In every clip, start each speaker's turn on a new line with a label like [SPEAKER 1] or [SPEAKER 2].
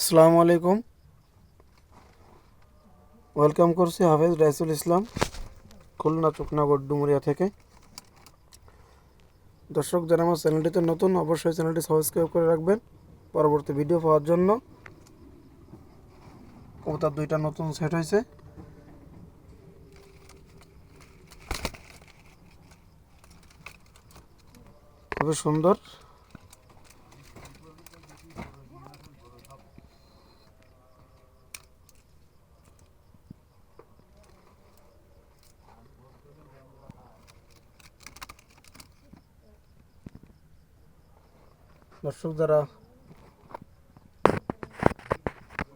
[SPEAKER 1] আসসালামু আলাইকুম। ওয়েলকাম করছি হাফেজ রাইসুল ইসলাম, খুলনা চুকনাগড় ডুমুরিয়া থেকে। দর্শক, যারা আমার চ্যানেলটিতে নতুন, অবশ্যই চ্যানেলটি সাবস্ক্রাইব করে রাখবেন। পরবর্তী ভিডিও পাওয়ার জন্য কবুতর দুইটা নতুন সেট হয়েছে। খুবই সুন্দর। দর্শক যারা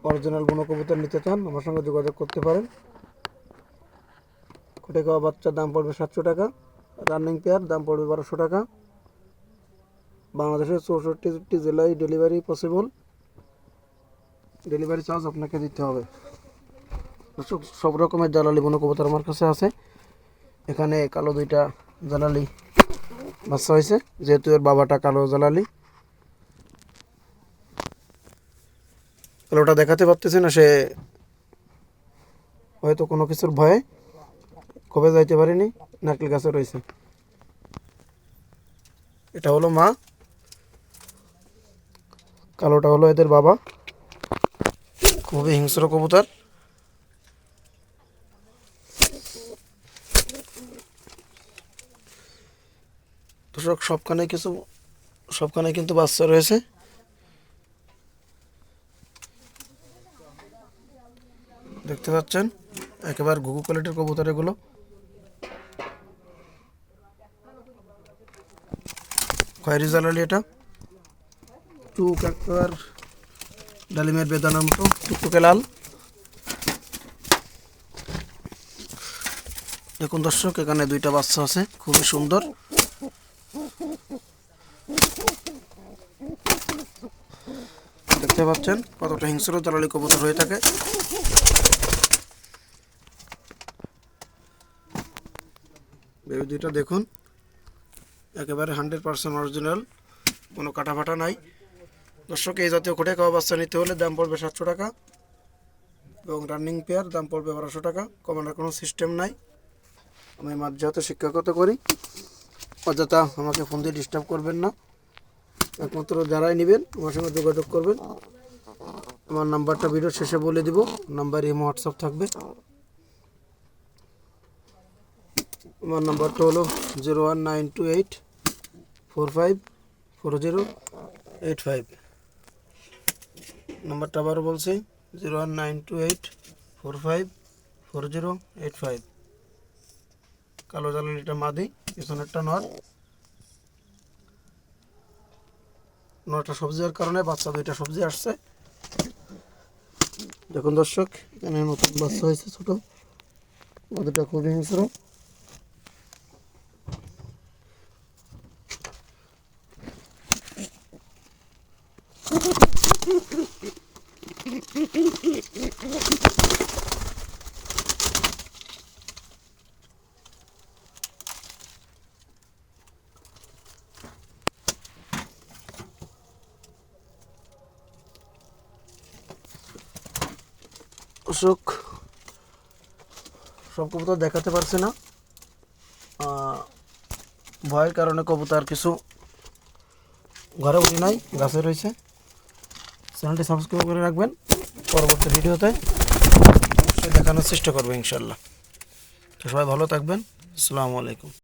[SPEAKER 1] অরিজিনাল বুনো কবুতর নিতে চান, আমার সঙ্গে যোগাযোগ করতে পারেন। কোটে খাওয়া বাচ্চার দাম পড়বে সাতশো টাকা রানিং পেয়ার দাম পড়বে বারোশো টাকা। বাংলাদেশের চৌষট্টি জেলায় ডেলিভারি পসিবল ডেলিভারি চার্জ আপনাকে দিতে হবে। দর্শক, সব রকমের জ্বালালি বুনো কবুতর আমার কাছে আছে। এখানে কালো দুইটা জ্বালালি বাচ্চা হয়েছে, যেহেতু এর বাবাটা কালো জ্বালালি কালোটা দেখাতে পারতেছে না, সে হয়তো কোনো কিছুর ভয়ে কবে যাইতে পারিনি, নারকেল গাছে রয়েছে। এটা হলো মা, কালোটা হলো এদের বাবা। খুবই হিংস্র কবুতর। দর্শক, সবখানে কিছু, সবখানে কিন্তু বাচ্চা রয়েছে। দেখতে পাচ্ছেন? একেবারে ঘুঘু কোয়ালিটির কবুতর এগুলো খয়েরি জ্বালালি এটা। চুক একবার ডালিমের বেদানার মতো, টুকটুকে লাল। দেখুন দর্শক, এখানে দুইটা বাচ্চা আছে, খুবই সুন্দর। দেখতে পাচ্ছেন, কতটা হিংস্র জ্বালালি কবুতর হয়ে থাকে। বেবি দুইটা দেখুন। একেবারে হান্ড্রেড পার্সেন্ট অরিজিনাল কোনো কাটা ফাটা নাই। দর্শক, এই জাতীয় কোটে খাওয়া বাচ্চা নিতে হলে দাম পড়বে সাতশো টাকা এবং রানিং পেয়ার দাম পড়বে বারোশো টাকা। কমানোর কোনো সিস্টেম নাই। আমি মাঝ যেহেতু শিক্ষকতা করি। অযথা আমাকে ফোন দিয়ে ডিস্টার্ব করবেন না। একমাত্র যারাই নেবেন, আমার সঙ্গে যোগাযোগ করবেন। আমার নাম্বারটা ভিডিও শেষে বলে দিব। নাম্বার ইমো হোয়াটসঅ্যাপ থাকবে। আমার নাম্বারটা হলো zero one nine two eight four five four zero eight five নাম্বারটা আবারও বলছি zero one nine two eight four five four zero eight five কালো জ্বালানিটা মাদি, পিছনেরটা নর। নটা সবজি হওয়ার কারণে বাচ্চা দুইটা সবজি আসছে। দেখুন দর্শক, এখানে নতুন বাচ্চা হয়েছে ছোট। মাদিটা খুবই হিংস্র। অশোক, সব কবুতর দেখাতে পারছে না। ভয়ের কারণে কবুতর কিছু ঘরে উঠি নাই, গাছে রয়েছে। চ্যানেলটি সাবস্ক্রাইব করে রাখবেন। পরবর্তী ভিডিওতে দেখানোর চেষ্টা করব ইনশাল্লাহ। তো সবাই ভালো থাকবেন। আসসালামু আলাইকুম।